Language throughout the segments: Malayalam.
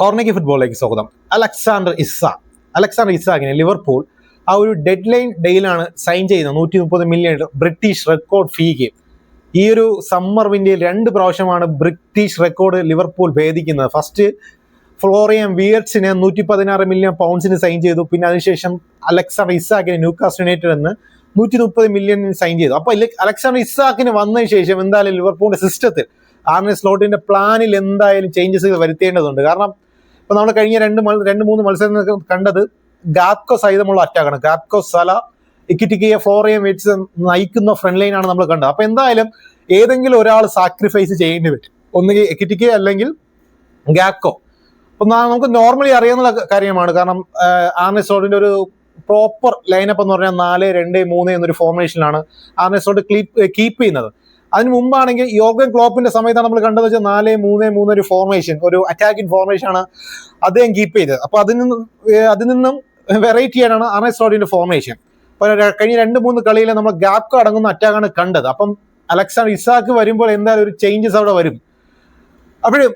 കോർണയ്ക്ക് ഫുട്ബോളിലേക്ക് സ്വാഗതം. അലക്സാണ്ടർ ഇസ അലക്സാണ്ടർ ഇസാക്കിനെ ലിവർപൂൾ. ആ ഒരു ഡെഡ് ലൈൻ ഡേയിലാണ് സൈൻ ചെയ്യുന്നത് നൂറ്റി മുപ്പത് മില്യൺ ബ്രിട്ടീഷ് റെക്കോർഡ് ഫീക്ക് ഈ ഒരു സമ്മർ വിൻഡിയിൽ രണ്ട് പ്രാവശ്യമാണ് ബ്രിട്ടീഷ് റെക്കോർഡ് ലിവർപൂൾ ഭേദിക്കുന്നത്. ഫസ്റ്റ് ഫ്ലോറിയം വിയർട്സിനെ നൂറ്റി പതിനാറ് മില്യൺ പൗണ്ട്സിന് സൈൻ ചെയ്തു. പിന്നെ അതിനുശേഷം അലക്സാണ്ടർ ഇസാക്കിനെ ന്യൂകാസ്റ്റ് യുണൈറ്റഡ് എന്ന് നൂറ്റി മുപ്പത് മില്യണിന് സൈൻ ചെയ്തു. അപ്പൊ അലക്സാണ്ടർ ഇസാക്കിന് വന്നതിന് ശേഷം എന്തായാലും ലിവർപൂളിന്റെ സിസ്റ്റത്തിൽ ആർനെ സ്ലോട്ടിന്റെ പ്ലാനിൽ എന്തായാലും ചേഞ്ചസ് വരുത്തേണ്ടതുണ്ട്. കാരണം ഇപ്പൊ നമ്മൾ കഴിഞ്ഞ രണ്ട് രണ്ട് മൂന്ന് മത്സരങ്ങൾ കണ്ടത് ഗാപ്കോ സഹിതമുള്ള അറ്റാക്കാണ് ഗാപ്കോ സല ഇക്കിറ്റിക്കിയെ ഫ്ലോറിയം വെച്ച് നയിക്കുന്ന ഫ്രണ്ട് ലൈനാണ് നമ്മൾ കണ്ടത്. അപ്പൊ എന്തായാലും ഏതെങ്കിലും ഒരാൾ സാക്രിഫൈസ് ചെയ്യേണ്ടി പറ്റും. ഒന്നുകിൽ എക്കിറ്റിക്കെ അല്ലെങ്കിൽ ഗാക്കോ അപ്പൊ നമുക്ക് നോർമലി അറിയാവുന്ന കാര്യമാണ്. കാരണം ആർനെ സ്ലോട്ടിന്റെ ഒരു പ്രോപ്പർ ലൈനപ്പ് എന്ന് പറഞ്ഞാൽ നാല് രണ്ട് മൂന്ന് എന്നൊരു ഫോർമേഷനിലാണ് ആർനെ ക്ലീപ്പ് കീപ്പ് ചെയ്യുന്നത്. അതിന് മുമ്പാണെങ്കിൽ യോഗൻ ക്ലോപ്പിന്റെ സമയത്താണ് നമ്മൾ കണ്ടത് വെച്ചാൽ നാല് മൂന്ന് മൂന്ന് ഒരു ഫോർമേഷൻ ഒരു അറ്റാക്കിംഗ് ഫോർമേഷൻ ആണ് അദ്ദേഹം കീപ്പ് ചെയ്തത്. അപ്പൊ അതിൽ നിന്നും അതിൽ നിന്നും വെറൈറ്റി ആയിട്ടാണ് സ്ലോട്ടിന്റെ ഫോർമേഷൻ അപ്പൊ കഴിഞ്ഞ രണ്ട് മൂന്ന് കളിയിൽ നമ്മൾ ഗ്യാപ്പ് അടങ്ങുന്ന അറ്റാക്കാണ് കണ്ടത്. അപ്പം അലക്സാണ്ടർ ഇസാക്ക് വരുമ്പോൾ എന്തായാലും ഒരു ചേഞ്ചസ് അവിടെ വരും. അപ്പോഴും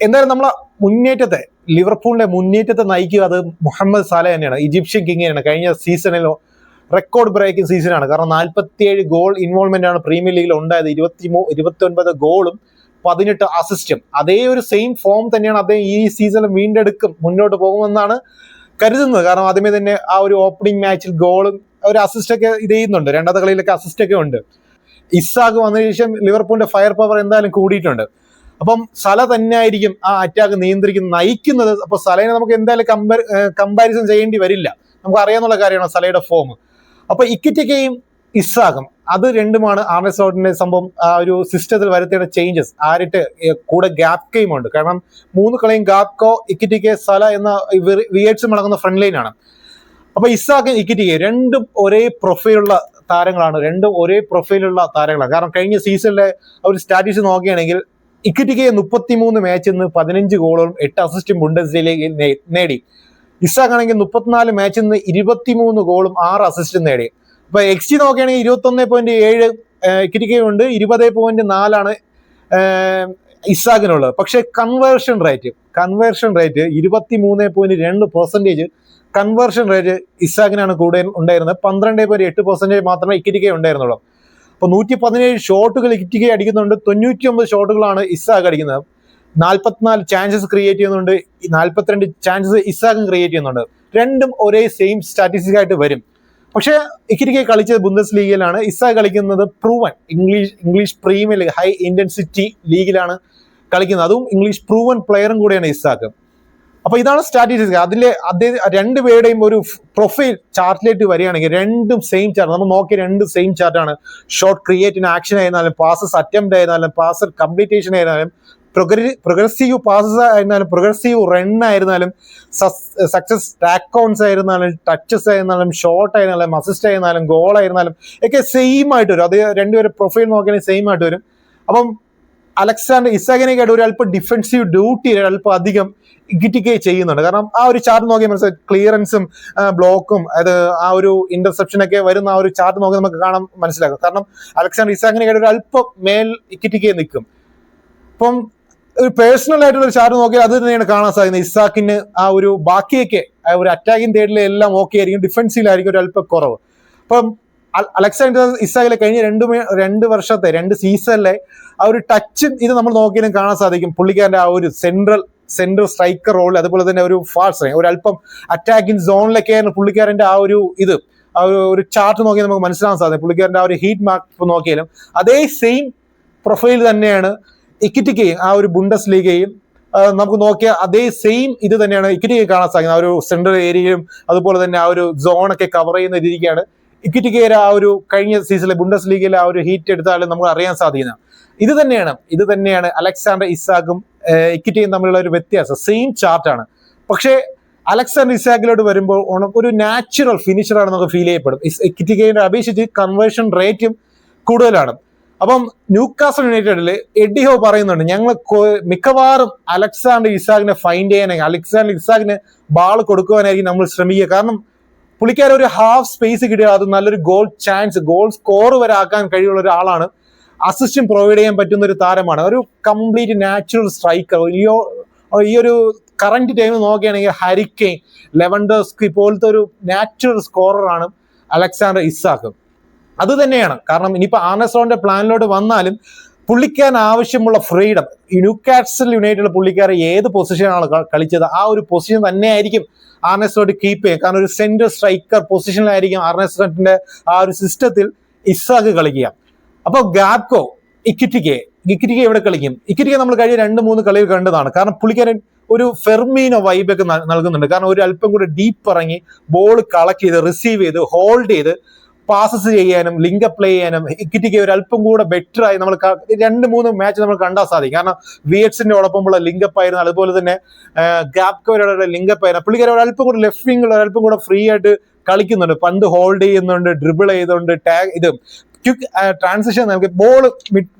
എന്തായാലും നമ്മളെ മുന്നേറ്റത്തെ ലിവർപൂളിന്റെ മുന്നേറ്റത്തെ നയിക്കുക അത് മുഹമ്മദ് സാല തന്നെയാണ് ഈജിപ്ഷ്യൻ കിങ്ങിനാണ് കഴിഞ്ഞ സീസണിലോ റെക്കോർഡ് ബ്രേക്കിംഗ് സീസണാണ് കാരണം നാൽപ്പത്തിയേഴ് ഗോൾ ഇൻവോൾവ്മെന്റ് ആണ് പ്രീമിയർ ലീഗിൽ ഉണ്ടായത്. ഇരുപത്തി ഇരുപത്തി ഗോളും പതിനെട്ട് അസിസ്റ്റും അതേ ഒരു സെയിം ഫോം തന്നെയാണ് അദ്ദേഹം ഈ സീസണിൽ വീണ്ടെടുക്കും മുന്നോട്ട് പോകുമെന്നാണ് കരുതുന്നത്. കാരണം ആദ്യമേ തന്നെ ആ ഒരു ഓപ്പണിംഗ് മാച്ചിൽ ഗോളും ഒരു അസിസ്റ്റൊക്കെ ഇത് ചെയ്യുന്നുണ്ട്. രണ്ടാമത്തെ കളിയിലൊക്കെ അസിസ്റ്റൊക്കെ ഉണ്ട്. ഇസാഖ് വന്നതിന് ശേഷം ലിവർപൂളിന്റെ ഫയർ പവർ എന്തായാലും കൂടിയിട്ടുണ്ട്. അപ്പം സല തന്നെ ആയിരിക്കും ആ അറ്റാക്ക് നിയന്ത്രിക്കുന്ന നയിക്കുന്നത്. അപ്പൊ സലയെ നമുക്ക് എന്തായാലും കമ്പാരിസൺ ചെയ്യേണ്ടി വരില്ല. നമുക്ക് അറിയാന്നുള്ള കാര്യമാണ് സലയുടെ ഫോം അപ്പൊ ഇക്കിറ്റയ്ക്കെയും ഇസ്സാകും അത് രണ്ടുമാണ് ആർ എസ് സ്ലോട്ടിന്റെ സംഭവം ആ ഒരു സിസ്റ്റത്തിൽ വരുത്തേണ്ട ചേഞ്ചസ് ആരിട്ട് കൂടെ ഗാപ്കയും ഉണ്ട്. കാരണം മൂന്ന് കളിയും ഗാപ്കോ ഇക്കിറ്റിക്കെ സല എന്ന വിയേറ്റ്സും അടങ്ങുന്ന ഫ്രണ്ട് ലൈൻ ലൈനാണ് അപ്പൊ ഇസാഖും ഇക്കിറ്റിക്കെ രണ്ടും ഒരേ പ്രൊഫൈലുള്ള താരങ്ങളാണ്. രണ്ടും ഒരേ പ്രൊഫൈലുള്ള താരങ്ങളാണ്. കാരണം കഴിഞ്ഞ സീസണിലെ ഒരു സ്റ്റാറ്റിസ് നോക്കുകയാണെങ്കിൽ ഇക്കിറ്റിക്കെ മുപ്പത്തിമൂന്ന് മാച്ചിൽ നിന്ന് പതിനഞ്ച് ഗോളുകളും എട്ട് അസിസ്റ്റും ബുണ്ടസ്ലീഗയിൽ നേ- നേടി. ഇസാഖ് ആണെങ്കിൽ മുപ്പത്തിനാല് മാച്ചിൽ നിന്ന് ഇരുപത്തിമൂന്ന് ഗോളും ആറ് അസിസ്റ്റും നേടി. അപ്പൊ എക്സ് ജി നോക്കുകയാണെങ്കിൽ ഇരുപത്തി ഒന്ന് പോയിന്റ് ഏഴ് കിരിക്കുണ്ട് ഇരുപത് പോയിന്റ് നാലാണ് ഇസാഖിനുള്ളത് പക്ഷെ കൺവേർഷൻ റേറ്റ് കൺവേർഷൻ റേറ്റ് ഇരുപത്തി മൂന്ന് പോയിന്റ് രണ്ട് പെർസെന്റേജ് കൺവേർഷൻ റേറ്റ് ഇസാഖിനാണ് കൂടുതൽ ഉണ്ടായിരുന്നത്. പന്ത്രണ്ട് പോയിന്റ് എട്ട് പെർസെന്റേജ് മാത്രമേ ഇക്കിരിക്കെ ഉണ്ടായിരുന്നുള്ളൂ. അപ്പൊ നൂറ്റി പതിനേഴ് ഷോട്ടുകൾ ഇക്കിരിക്കെ അടിക്കുന്നുണ്ട്. തൊണ്ണൂറ്റി ഒമ്പത് ഷോട്ടുകളാണ് ഇസാഖ് അടിക്കുന്നത്. നാൽപ്പത്തിനാല് ചാൻസസ് ക്രിയേറ്റ് ചെയ്യുന്നുണ്ട്. നാൽപ്പത്തിരണ്ട് ചാൻസസ് ഇസാഖും ക്രിയേറ്റ് ചെയ്യുന്നുണ്ട്. രണ്ടും ഒരേ സെയിം സ്റ്റാറ്റിസ്റ്റിക് ആയിട്ട് വരും. പക്ഷേ ഇക്കിരിക്കെ കളിച്ചത് ബുന്ദസ് ലീഗിലാണ് ഇസ കളിക്കുന്നത് proven English English Premier League high intensity ലീഗിലാണ് കളിക്കുന്നത്. അതും ഇംഗ്ലീഷ് പ്രൂവൻ പ്ലെയറും കൂടെയാണ് ഇസാക്ക്. അപ്പൊ ഇതാണ് സ്റ്റാറ്റിസ്റ്റിക്സ് അതിലെ അദ്ദേഹം രണ്ട് പേരുടെയും ഒരു പ്രൊഫൈൽ ചാർട്ടിലേക്ക് വരികയാണെങ്കിൽ രണ്ടും സെയിം ചാർട്ട് നമ്മൾ നോക്കിയ രണ്ട് സെയിം ചാർട്ടാണ് ഷോർട്ട് ക്രിയേറ്റിന് ആക്ഷൻ ആയിരുന്നാലും പാസസ് അറ്റംപ്റ്റ് ആയിരുന്നാലും പാസർ കംപ്ലീറ്റേഷൻ ആയിരുന്നാലും പ്രൊഗ്രസീവ് പാസസ് ആയിരുന്നാലും പ്രൊഗ്രസീവ് റൺ ആയിരുന്നാലും സക്സസ് ടാക്കൗൺസ് ആയിരുന്നാലും ടച്ചസ് ആയിരുന്നാലും ഷോട്ട് ആയിരുന്നാലും അസിസ്റ്റ് ആയിരുന്നാലും ഗോൾ ആയിരുന്നാലും ഒക്കെ സെയിം ആയിട്ട് വരും. അത് രണ്ടുപേരും പ്രൊഫൈൽ നോക്കുകയാണെങ്കിൽ സെയിം ആയിട്ട് വരും. അപ്പം അലക്സാണ്ടർ ഇസാഗിനേക്കായിട്ട് ഒരു അല്പം ഡിഫൻസീവ് ഡ്യൂട്ടി അല്പം അധികം ഇക്കിറ്റിക്കെ ചെയ്യുന്നുണ്ട്. കാരണം ആ ഒരു ചാർട്ട് നോക്കിയാൽ മനസ്സിലായി. ക്ലിയറൻസും ബ്ലോക്കും അത് ആ ഒരു ഇന്റർസെപ്ഷനൊക്കെ വരുന്ന ആ ഒരു ചാർട്ട് നോക്കി നമുക്ക് കാണാൻ മനസ്സിലാക്കാം കാരണം അലക്സാണ്ടർ ഇസാഗിനേക്കായിട്ട് ഒരു അല്പം മേൽ ഇക്കിറ്റിക്കെ നിൽക്കും. ഇപ്പം ഒരു പേഴ്സണൽ ആയിട്ടുള്ള ഒരു ചാർട്ട് നോക്കിയാൽ അത് തന്നെയാണ് കാണാൻ സാധിക്കുന്നത്. ഇസാക്കിന് ആ ഒരു ബാക്കിയൊക്കെ ഒരു അറ്റാക്കിംഗ് തേർഡിലെ എല്ലാം ഓക്കെ ആയിരിക്കും. ഡിഫൻസിലായിരിക്കും ഒരു അല്പം കുറവ് അപ്പം അലക്സാണ്ടർ ഇസാഖിലെ കഴിഞ്ഞ രണ്ട് രണ്ട് വർഷത്തെ രണ്ട് സീസണിലെ ആ ഒരു ടച്ച് ഇത് നമ്മൾ നോക്കിയാലും കാണാൻ സാധിക്കും. പുള്ളിക്കാരന്റെ ആ ഒരു സെൻട്രൽ സെൻട്രൽ സ്ട്രൈക്കർ റോൾ അതുപോലെ തന്നെ ഒരു ഫാൾസ് ഒരു അല്പം അറ്റാക്കിംഗ് സോണിലൊക്കെയാണ് പുള്ളിക്കാരന്റെ ആ ഒരു ഇത്. ആ ഒരു ചാർട്ട് നോക്കിയാൽ നമുക്ക് മനസ്സിലാക്കാൻ സാധിക്കും. പുള്ളിക്കാരന്റെ ആ ഒരു ഹീറ്റ് മാർക്ക് നോക്കിയാലും അതേ സെയിം പ്രൊഫൈൽ തന്നെയാണ് ഇക്കിറ്റിക്കയും ആ ഒരു ബുണ്ടസ് ലീഗയും നമുക്ക് നോക്കിയ അതേ സെയിം ഇത് തന്നെയാണ് ഇക്വിറ്റിക്ക് കാണാൻ സാധിക്കുന്നത്. ആ ഒരു സെൻട്രൽ ഏരിയയും അതുപോലെ തന്നെ ആ ഒരു സോണൊക്കെ കവർ ചെയ്യുന്ന രീതിക്കാണ് ഇക്കിറ്റിക്കയുടെ ആ ഒരു കഴിഞ്ഞ സീസണിലെ ബുണ്ടസ് ലീഗിലെ ആ ഒരു ഹീറ്റ് എടുത്താലും നമുക്ക് അറിയാൻ സാധിക്കുന്നത്. ഇത് തന്നെയാണ് ഇത് തന്നെയാണ് അലക്സാണ്ടർ ഇസാഖും ഇക്വിറ്റിയും തമ്മിലുള്ള ഒരു വ്യത്യാസം. സെയിം ചാർട്ടാണ് പക്ഷേ അലക്സാണ്ടർ ഇസാഖിലോട്ട് വരുമ്പോൾ ഒരു നാച്ചുറൽ ഫിനിഷറാണ് നമുക്ക് ഫീൽ ചെയ്യപ്പെടും. ഇക്കിറ്റിക്കയുടെ അപേക്ഷിച്ച് കൺവേർഷൻ റേറ്റും കൂടുതലാണ്. അപ്പം ന്യൂക്കാസൽ യുണൈറ്റഡിൽ എഡിഹോ പറയുന്നുണ്ട് ഞങ്ങൾ മിക്കവാറും അലക്സാണ്ടർ ഇസാഖിനെ ഫൈൻഡ് ചെയ്യാനായി അലക്സാണ്ടർ ഇസാഖിന് ബാൾ കൊടുക്കുവാനായിരിക്കും നമ്മൾ ശ്രമിക്കുക. കാരണം പുള്ളിക്കാരൻ ഒരു ഹാഫ് സ്പേസ് കിട്ടിയാൽ അത് നല്ലൊരു ഗോൾ ചാൻസ് ഗോൾ സ്കോർ വരെ ആക്കാൻ കഴിയുള്ള ഒരാളാണ്. അസിസ്റ്റും പ്രൊവൈഡ് ചെയ്യാൻ പറ്റുന്ന ഒരു താരമാണ്. ഒരു കംപ്ലീറ്റ് നാച്ചുറൽ സ്ട്രൈക്കർ ഈ ഒരു കറന്റ് ടൈം നോക്കുകയാണെങ്കിൽ ഹരിക്കെയിൻ ലെവൻഡോസ്കി പോലത്തെ ഒരു നാച്ചുറൽ സ്കോററാണ് അലക്സാണ്ടർ ഇസാക്ക്. അത് തന്നെയാണ്. കാരണം ഇനിയിപ്പോൾ ആർണസോണിന്റെ പ്ലാനിലോട്ട് വന്നാലും പുള്ളിക്കാൻ ആവശ്യമുള്ള ഫ്രീഡം. ന്യൂകാറ്റ്സൽ യുണൈറ്റഡ് പുള്ളിക്കാർ ഏത് പൊസിഷനാണ് കളിച്ചത്? ആ ഒരു പൊസിഷൻ തന്നെയായിരിക്കും ആർണസോട്ട് കീപ്പ് ചെയ്യുക. കാരണം ഒരു സെന്റർ സ്ട്രൈക്കർ പൊസിഷനിലായിരിക്കും ആർണസോട്ടിന്റെ ആ ഒരു സിസ്റ്റത്തിൽ ഇസാഖ് കളിക്കുക. അപ്പോൾ ഗാപ്കോ ഇക്കിറ്റിക്കെ ഇക്കിറ്റിക്കെ എവിടെ കളിക്കും? ഇക്കിറ്റിക്കെ നമ്മൾ കഴിഞ്ഞ രണ്ട് മൂന്ന് കളിയിൽ കണ്ടതാണ്. കാരണം പുള്ളിക്കാരൻ ഒരു ഫെർമീനോ വൈബൊക്കെ നൽകുന്നുണ്ട്. കാരണം ഒരു അല്പം കൂടെ ഡീപ്പ് ഇറങ്ങി ബോൾ കളക്ട് ചെയ്ത് റിസീവ് ചെയ്ത് ഹോൾഡ് ചെയ്ത് പാസസ് ചെയ്യാനും ലിങ്ക് പ്ലേ ചെയ്യാനും ഇക്കിറ്റിക്ക് ഒരു അല്പം കൂടെ ബെറ്റർ ആയി നമ്മൾ രണ്ട് മൂന്ന് മാച്ച് നമ്മൾ കണ്ടാൽ സാധിക്കും. കാരണം വി എക്സിന്റെ ലിങ്ക് ലിങ്കപ്പ് ആയിരുന്നു. അതുപോലെ തന്നെ ഗ്യാപ്കോയുടെ ലിങ്കപ്പ് ആയിരുന്നു. പുള്ളിക്കാരെ ഒരു അല്പം കൂടെ ലെഫ്റ്റ് വിംഗിൽ ഒരു അല്പം കൂടെ ഫ്രീ ആയിട്ട് കളിക്കുന്നുണ്ട്. പന്ത് ഹോൾഡ് ചെയ്യുന്നുണ്ട് ഡ്രിബിൾ ചെയ്തുകൊണ്ട് ടാഗ് ഇത് ക്വിക്ക് ട്രാൻസിഷൻ നൽകി ബോൾ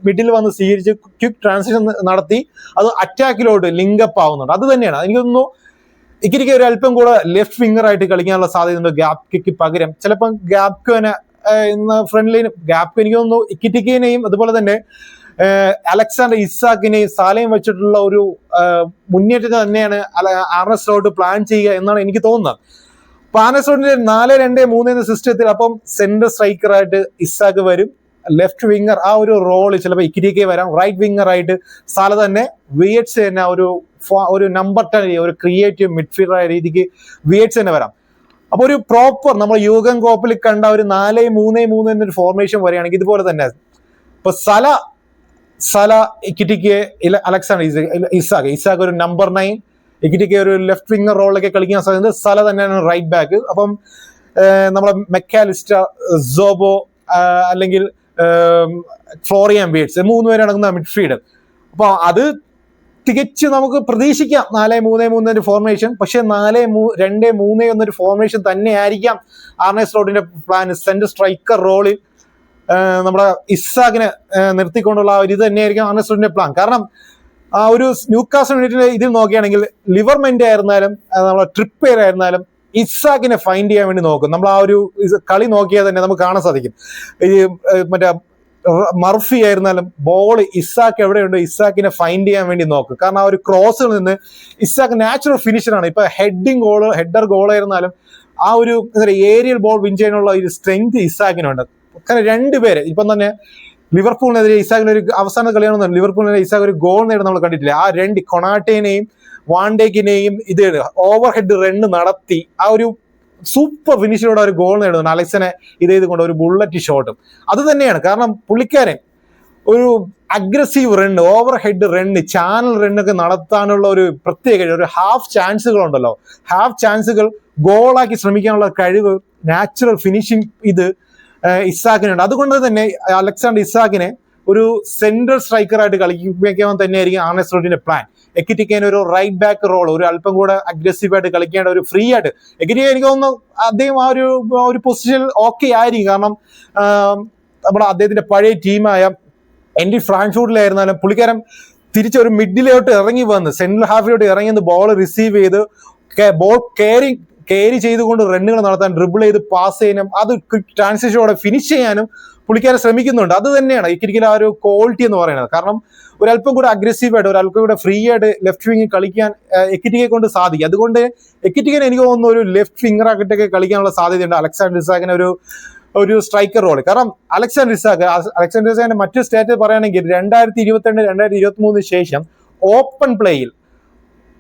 മിഡിൽ വന്ന് സ്വീകരിച്ച് ക്വിക്ക് ട്രാൻസിഷൻ നടത്തി അത് അറ്റാക്കിലോട്ട് ലിങ്കപ്പ് ആവുന്നുണ്ട്. അത് തന്നെയാണ്. എനിക്ക് തോന്നുന്നു ഇക്കിരിക്ക് ഒരു അല്പം കൂടെ ലെഫ്റ്റ് ഫിംഗർ ആയിട്ട് കളിക്കാനുള്ള സാധ്യതയുണ്ട് ഗ്യാപ്കിക്ക് പകരം. ചിലപ്പം ഗ്യാപ്കോനെ ഇന്ന് ഫ്രണ്ട്ലി ഗ്യാപ്പ് എനിക്ക് തോന്നുന്നു ഇക്കിറ്റിക്കിനെയും അതുപോലെ തന്നെ അലക്സാണ്ടർ ഇസാക്കിനെയും സാലയും വെച്ചിട്ടുള്ള ഒരു മുന്നേറ്റം തന്നെയാണ് ആർണസ്റ്റോട്ട് പ്ലാൻ ചെയ്യുക എന്നാണ് എനിക്ക് തോന്നുന്നത്. ആർണസ്റ്റോട്ടിന്റെ നാല് രണ്ട് മൂന്ന് എന്ന സിസ്റ്റത്തിൽ അപ്പം സെന്റർ സ്ട്രൈക്കറായിട്ട് ഇസാക്ക് വരും. ലെഫ്റ്റ് വിങ്ങർ ആ ഒരു റോൾ ചിലപ്പോൾ ഇക്കിരിക്കെ വരാം. റൈറ്റ് വിങ്ങർ ആയിട്ട് സാല തന്നെ വിയറ്റ്സ് തന്നെ ഒരു ഒരു നമ്പർ ടെൻ ഒരു ക്രിയേറ്റീവ് മിഡ്ഫീൽഡർ ആയ രീതിക്ക് വിയറ്റ്സ് തന്നെ വരാം. അപ്പൊ ഒരു പ്രോപ്പർ നമ്മൾ യൂഗൻ കോപ്പിൽ കണ്ട ഒരു നാല് മൂന്ന് മൂന്ന് എന്നൊരു ഫോർമേഷൻ വരികയാണെങ്കിൽ ഇതുപോലെ തന്നെ. ഇപ്പൊ Salah Salah Ekitike Alexander Isak Isak ഒരു നമ്പർ നയൻ ഇക്കിറ്റിക്ക് ഒരു ലെഫ്റ്റ് വിങ്ങർ റോളിലൊക്കെ കളിക്കാൻ സാധ്യത സല തന്നെയാണ് റൈറ്റ് ബാക്ക് അപ്പം നമ്മളെ മെക്കാലിസ്റ്റ സോബോ അല്ലെങ്കിൽ ഫ്ലോറിയൻ ബീറ്റ്സ് മൂന്ന് പേര് അടങ്ങുന്ന മിഡ്ഫീൽഡ് അപ്പൊ അത് തികച്ച് നമുക്ക് പ്രതീക്ഷിക്കാം. നാല് മൂന്ന് മൂന്ന് ഒരു ഫോർമേഷൻ പക്ഷെ നാല് മൂ രണ്ട് മൂന്ന് എന്നൊരു ഫോർമേഷൻ തന്നെയായിരിക്കാം ആർണേസ് റോഡിന്റെ പ്ലാൻ സെന്റർ സ്ട്രൈക്കർ റോളിൽ നമ്മുടെ ഇസാഖിനെ നിർത്തിക്കൊണ്ടുള്ള ഒരു ഇത് തന്നെയായിരിക്കും ആർണേസ് റോഡിന്റെ പ്ലാൻ കാരണം ആ ഒരു ന്യൂക്കാസ് യൂണിറ്റിന്റെ ഇതിൽ നോക്കുകയാണെങ്കിൽ ലിവർമെന്റ് ആയിരുന്നാലും ആ, നമ്മളെ ഇസാഖിനെ ഫൈൻഡ് ചെയ്യാൻ വേണ്ടി നോക്കും. നമ്മൾ ആ ഒരു കളി നോക്കിയാൽ തന്നെ നമുക്ക് കാണാൻ സാധിക്കും. ഈ മറ്റേ മർഫി ആയിരുന്നാലും ബോൾ ഇസാക്ക് എവിടെയുണ്ടോ? ഇസാക്കിനെ ഫൈൻഡ് ചെയ്യാൻ വേണ്ടി നോക്കും. കാരണം ആ ഒരു ക്രോസിൽ നിന്ന് ഇസാക്ക് നാച്ചുറൽ ഫിനിഷറാണ് ഇപ്പൊ ഹെഡിങ് ഗോൾ ഹെഡർ ഗോൾ ആയിരുന്നാലും ആ ഒരു ഏരിയൽ ബോൾ വിൻ ചെയ്യാനുള്ള ഒരു സ്ട്രെങ്ത് ഇസാക്കിനുണ്ട്. കാരണം രണ്ടുപേര് ഇപ്പം തന്നെ ലിവർപൂളിനെതിരെ ഇസാഖിന് ഒരു അവസാന കളിയാണെന്ന് ലിവർപൂളിനെതിരെ ഇസാഖ് ഒരു ഗോൾ നേടുന്ന നമ്മൾ കണ്ടിട്ടില്ല? ആ രണ്ട് കൊണാട്ടേനെയും വാണ്ടേക്കിനെയും ഇത് ഓവർ ഹെഡ് റണ്ണ് നടത്തി ആ ഒരു സൂപ്പർ ഫിനിഷിലൂടെ ഒരു ഗോൾ നേടുന്നു അലക്സിനെ ഇത് ചെയ്തുകൊണ്ട് ഒരു ബുള്ളറ്റ് ഷോട്ടും അത് തന്നെയാണ്. കാരണം പുള്ളിക്കാരൻ ഒരു aggressive run over head run channel റണ്ണൊക്കെ നടത്താനുള്ള ഒരു പ്രത്യേക ഒരു ഹാഫ് ചാൻസുകൾ ഉണ്ടല്ലോ ഹാഫ് ചാൻസുകൾ ഗോളാക്കി ശ്രമിക്കാനുള്ള കഴിവ് നാച്ചുറൽ ഫിനിഷിംഗ് ഇത് ഇസാഖിനുണ്ട് അതുകൊണ്ട് തന്നെ അലക്സാണ്ടർ ഇസാക്കിനെ ഒരു സെൻട്രൽ സ്ട്രൈക്കർ ആയിട്ട് സ്ട്രൈക്കറായിട്ട് കളിപ്പിക്കാൻ തന്നെയായിരിക്കും ആർണസ് റോഡിന്റെ പ്ലാൻ എക്കിറ്റിക്കാൻ ഒരു റൈറ്റ് ബാക്ക് റോൾ ഒരു അല്പം കൂടെ അഗ്രസീവ് ആയിട്ട് കളിക്കേണ്ട ഒരു ഫ്രീ ആയിട്ട്. എക്കിറ്റിക്ക എനിക്ക് തോന്നുന്നു അദ്ദേഹം ആ ഒരു ഒരു പൊസിഷനിൽ ഓക്കെ ആയിരിക്കും. കാരണം നമ്മുടെ അദ്ദേഹത്തിന്റെ പഴയ ടീമായ എന്റെ ഫ്രാങ്ക്ഫൂട്ടിലായിരുന്നാലും പുള്ളിക്കാരൻ തിരിച്ച് ഒരു മിഡിലോട്ട് ഇറങ്ങി വന്ന് സെൻട്രൽ ഹാഫിലോട്ട് ഇറങ്ങി വന്ന് ബോൾ റിസീവ് ചെയ്ത് ബോൾ കയറി കയറി ചെയ്തുകൊണ്ട് റണ്ണുകൾ നടത്താൻ ഡ്രിബിൾ ചെയ്ത് പാസ് ചെയ്യാനും അത് ട്രാൻസിഷനോടെ ഫിനിഷ് ചെയ്യാനും പുള്ളിക്കാരൻ ശ്രമിക്കുന്നുണ്ട്. അത് തന്നെയാണ് ഈ ക്രിക്കറ്റിൽ ആ ഒരു ക്വാളിറ്റി എന്ന് പറയുന്നത്. കാരണം ഒരല്പം കൂടെ അഗ്രസീവ് ആയിട്ട് ഒരല്പം കൂടെ ഫ്രീ ആയിട്ട് ലെഫ്റ്റ് വിങ് കളിക്കാൻ എക്കിറ്റിക്കെ കൊണ്ട് സാധിക്കും. അതുകൊണ്ട് എക്കിറ്റിക്കൻ എനിക്ക് തോന്നുന്നു ഒരു ലെഫ്റ്റ് ഫിംഗർ ആക്കിട്ടൊക്കെ കളിക്കാനുള്ള സാധ്യതയുണ്ട് അലക്സാണ്ടർ ഇസാഖിന് ഒരു ഒരു സ്ട്രൈക്കർ റോൾ കാരണം അലക്സാണ്ടർ ഇസാഖ് അലക്സാണ്ടർ ഇസാഖിന്റെ മറ്റു സ്റ്റേറ്റ് പറയുകയാണെങ്കിൽ രണ്ടായിരത്തി ഇരുപത്തിരണ്ട് രണ്ടായിരത്തി ഇരുപത്തി മൂന്നിന് ശേഷം ഓപ്പൺ പ്ലേയിൽ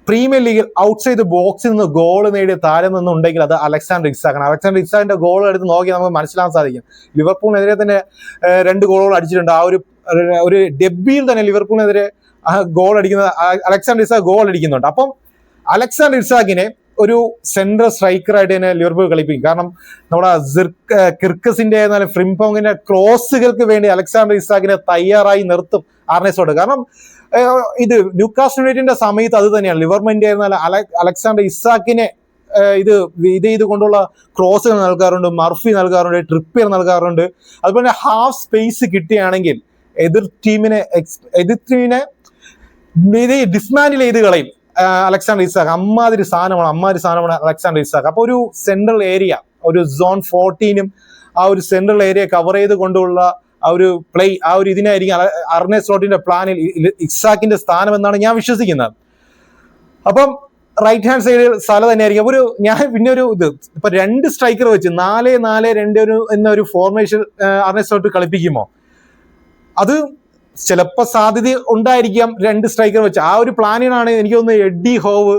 പ്രീമിയർ ലീഗിൽ ഔട്ട്സൈഡ് ബോക്സിൽ നിന്ന് ഗോൾ നേടിയ താരം നിന്നുണ്ടെങ്കിൽ അത് അലക്സാണ്ടർ ഇസാക്കാണ്. അലക്സാണ്ടർ ഇസാഖിന്റെ ഗോൾ എടുത്ത് നോക്കി നമുക്ക് മനസ്സിലാക്കാൻ സാധിക്കും. ലിവർപൂളിനെതിരെ തന്നെ രണ്ട് ഗോളുകൾ അടിച്ചിട്ടുണ്ട്. ആ ഒരു ഒരു ഡെബിയിൽ തന്നെ ലിവർപൂളിനെതിരെ ഗോൾ അടിക്കുന്ന അലക്സാണ്ടർ ഇസാക്ക് ഗോൾ അടിക്കുന്നുണ്ട്. അപ്പം അലക്സാണ്ടർ ഇസാക്കിനെ ഒരു സെൻട്രൽ സ്ട്രൈക്കറായിട്ട് തന്നെ ലിവർപൂൾ കളിപ്പിക്കും. കാരണം നമ്മുടെ കിർക്കസിന്റെ ഫ്രിംപോങ്ങിന്റെ ക്രോസുകൾക്ക് വേണ്ടി അലക്സാണ്ടർ ഇസാക്കിനെ തയ്യാറായി നിർത്തും ആർനെസോട് കാരണം ഇത് ന്യൂക്കാസ്റ്റ് യുണൈറ്റഡിന്റെ സമയത്ത് അത് തന്നെയാണ്. ലിവർമെന്റ് ആയിരുന്നാലും അല- അലക്സാണ്ടർ ഇസാക്കിനെ ഇത് ഇത് ഇത് ചെയ്തുകൊണ്ടുള്ള ക്രോസുകൾ നൽകാറുണ്ട് മർഫി നൽകാറുണ്ട് ട്രിപ്പിയർ നൽകാറുണ്ട്. അതുപോലെ തന്നെ ഹാഫ് സ്പേസ് കിട്ടുകയാണെങ്കിൽ എതിർ ടീമിനെ എതിർ ടീമിനെ ഡിസ്മാൻഡിൽ ചെയ്ത് കളയും. അലക്സാണ്ടർ ഇസാഖ് അമ്മാതിരി സാധനമാണ് അമ്മാതിരി സാധനമാണ് അലക്സാണ്ടർ ഇസാഖ് അപ്പൊ ഒരു സെൻട്രൽ ഏരിയ ഒരു സോൺ ഫോർട്ടീനും ആ ഒരു സെൻട്രൽ ഏരിയ കവർ ചെയ്ത് കൊണ്ടുള്ള ആ ഒരു പ്ലേ ആ ഒരു ഇതിനായിരിക്കും അർണേ അർണെ സ്ലോട്ടിന്റെ പ്ലാനിൽ ഇ- ഇ- ഇസാക്കിന്റെ സ്ഥാനം എന്നാണ് ഞാൻ വിശ്വസിക്കുന്നത്. അപ്പം റൈറ്റ് ഹാൻഡ് സൈഡിൽ സല തന്നെയായിരിക്കും. ഒരു ഞാൻ പിന്നെ ഒരു ഇത് ഇപ്പൊ രണ്ട് സ്ട്രൈക്കർ വെച്ച് നാല് നാല് രണ്ട് ഒരു എന്നൊരു ഫോർമേഷൻ ഫോർമേഷൻ സ്ലോട്ട് കളിപ്പിക്കുമോ? അത് ചിലപ്പോൾ സാധ്യത ഉണ്ടായിരിക്കാം രണ്ട് സ്ട്രൈക്കർ വെച്ച്. ആ ഒരു പ്ലാനിനാണ് എനിക്ക് തോന്നുന്നത് എഡി ഹോവ്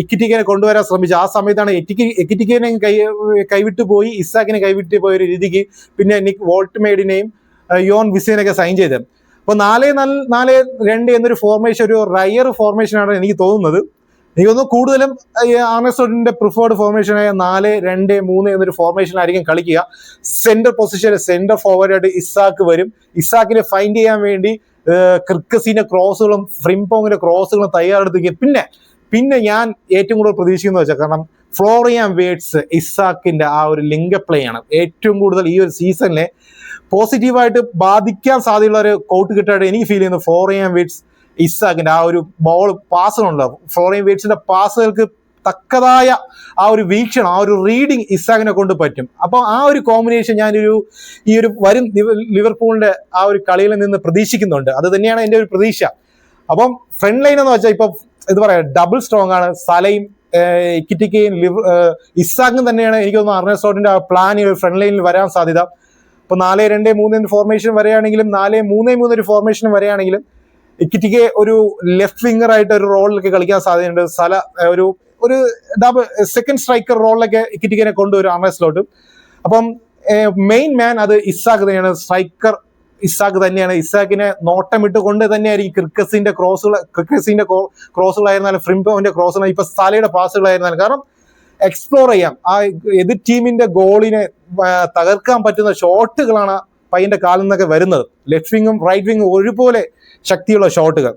ഇക്കിറ്റിക്കനെ കൊണ്ടുവരാൻ ശ്രമിച്ചു ആ സമയത്താണ് എറ്റിക്ക് എക്കിറ്റിക്കനെ കൈ കൈവിട്ട് പോയി ഇസാക്കിനെ കൈവിട്ട് പോയ ഒരു രീതിക്ക് പിന്നെ നിക് വോൾട്ട്മേഡിനെയും യോൺ വിസേനൊക്കെ സൈൻ ചെയ്തത്. അപ്പോൾ നാല് നാല് രണ്ട് എന്നൊരു ഫോർമേഷൻ ഒരു റയർ ഫോർമേഷനാണ് എനിക്ക് തോന്നുന്നത്. എനിക്ക് തോന്നുന്നു കൂടുതലും ആർണസ്റ്റോട്ടിന്റെ പ്രിഫേർഡ് ഫോർമേഷനായ നാല് രണ്ട് മൂന്ന് എന്നൊരു ഫോർമേഷൻ ആയിരിക്കും കളിക്കുക. സെന്റർ പൊസിഷൻ സെന്റർ ഫോർവേഡായിട്ട് ഇസാക്ക് വരും. ഇസാക്കിനെ ഫൈൻഡ് ചെയ്യാൻ വേണ്ടി ക്രിക്കസിന്റെ ക്രോസുകളും ഫ്രിംപോങ്ങിന്റെ ക്രോസുകളും തയ്യാറെടുത്തിരിക്കുക പിന്നെ പിന്നെ ഞാൻ ഏറ്റവും കൂടുതൽ പ്രതീക്ഷിക്കുന്നത് വെച്ചാൽ കാരണം ഫ്ലോറിയാൻ വേഡ്സ് ഇസാക്കിന്റെ ആ ഒരു ലിംഗ പ്ലേ ആണ്. ഏറ്റവും കൂടുതൽ ഈ ഒരു സീസണിലെ പോസിറ്റീവായിട്ട് ബാധിക്കാൻ സാധ്യതയുള്ള ഒരു കോട്ട് കിട്ടായിട്ട് എനിക്ക് ഫീൽ ചെയ്യുന്നത് ഫ്ലോറിയാൻ വേഡ്സ് ഇസാക്കിന്റെ ആ ഒരു ബോൾ പാസുകളുണ്ട് ഫ്ലോറിയൻ വേറ്റ്സിന്റെ പാസുകൾക്ക് തക്കതായ ആ ഒരു വീക്ഷണം ആ ഒരു റീഡിങ് ഇസാഖിനെ കൊണ്ട് പറ്റും. അപ്പോൾ ആ ഒരു കോമ്പിനേഷൻ ഞാനൊരു ഈ ഒരു വരും ലിവർപൂളിന്റെ ആ ഒരു കളിയിൽ നിന്ന് പ്രതീക്ഷിക്കുന്നുണ്ട്. അത് തന്നെയാണ് എന്റെ ഒരു പ്രതീക്ഷ. അപ്പം ഫ്രണ്ട് ലൈൻ എന്ന് വെച്ചാൽ ഇപ്പൊ ഇത് പറയാം ഡബിൾ സ്ട്രോങ് ആണ്. സലയും കിറ്റിക്കയും ലിവർ ഇസാഖും തന്നെയാണ് എനിക്ക് തോന്നുന്നു ആ പ്ലാൻ ഫ്രണ്ട് ലൈനിൽ വരാൻ സാധ്യത. ഇപ്പൊ നാല് രണ്ട് മൂന്ന് ഫോർമേഷൻ വരെയാണെങ്കിലും നാല് മൂന്ന് മൂന്ന് ഒരു ഫോർമേഷൻ വരികയാണെങ്കിലും ഇക്കിറ്റിക്ക് ഒരു ലെഫ്റ്റ് വിംഗർ ആയിട്ട് ഒരു റോളിലൊക്കെ കളിക്കാൻ സാധ്യതയുണ്ട്. സല ഒരു ഒരു ഡബിൾ സെക്കൻഡ് സ്ട്രൈക്കർ റോളിലൊക്കെ ഇക്കിറ്റിക്കിനെ കൊണ്ടുവരും ആർണസ്ലോട്ട് അപ്പം മെയിൻ മാൻ അത് ഇസാഖ് തന്നെയാണ്. സ്ട്രൈക്കർ ഇസാഖ് തന്നെയാണ്. ഇസാഖിനെ നോട്ടമിട്ട് കൊണ്ട് തന്നെയായിരിക്കും ക്രിക്കസിന്റെ ക്രോസുകൾ ക്രിക്കസിന്റെ ക്രോസുകളായിരുന്നാലും ഫ്രിംപോന്റെ ക്രോസുകൾ ഇപ്പൊ സലയുടെ പാസുകളായിരുന്നാലും കാരണം എക്സ്പ്ലോർ ചെയ്യാം. ആ എതിർ ടീമിന്റെ ഗോളിനെ തകർക്കാൻ പറ്റുന്ന ഷോട്ടുകളാണ് പയ്യന്റെ കാലിൽ നിന്നൊക്കെ വരുന്നത്. ലെഫ്റ്റ് വിങ്ങും റൈറ്റ് വിങ്ങും ഒരുപോലെ ശക്തിയുള്ള ഷോട്ടുകൾ.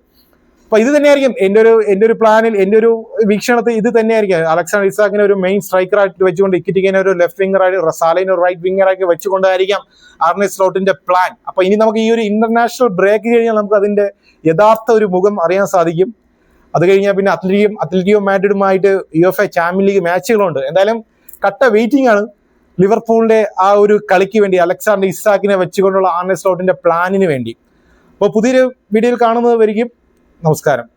അപ്പൊ ഇത് തന്നെയായിരിക്കും എന്റെ ഒരു എന്റെ ഒരു പ്ലാനിൽ എന്റെ ഒരു വീക്ഷണത്തിൽ ഇത് തന്നെയായിരിക്കും. അലക്സാണ്ടർ ഇസാക്കിനെ ഒരു മെയിൻ സ്ട്രൈക്കർ ആയിട്ട് വെച്ചുകൊണ്ട് ഇക്കിറ്റിക്കിനെ ഒരു ലെഫ്റ്റ് വിംഗർ ആയിട്ട് റസാലിനെ ഒരു റൈറ്റ് വിംഗർ ആയിട്ട് വെച്ചുകൊണ്ടായിരിക്കാം ആർണി സ്ലോട്ടിന്റെ പ്ലാൻ അപ്പൊ ഇനി നമുക്ക് ഈ ഒരു ഇന്റർനാഷണൽ ബ്രേക്ക് കഴിഞ്ഞാൽ നമുക്ക് അതിന്റെ യഥാർത്ഥ ഒരു മുഖം അറിയാൻ സാധിക്കും. അത് കഴിഞ്ഞാൽ പിന്നെ അത്ലറ്റിക്കും Atletico മാഡ്രിഡുമായിട്ട് U F A champion league മാച്ചുകളുണ്ട് എന്തായാലും കട്ട വെയിറ്റിംഗ് ആണ് ലിവർപൂളിന്റെ ആ ഒരു കളിക്ക് വേണ്ടി അലക്സാണ്ടർ ഇസാക്കിനെ വെച്ചുകൊണ്ടുള്ള ആർണി സ്ലോട്ടിന്റെ പ്ലാനിന് വേണ്ടി. അപ്പോൾ പുതിയൊരു വീഡിയോയിൽ കാണുന്നത് വരിക്കും നമസ്കാരം.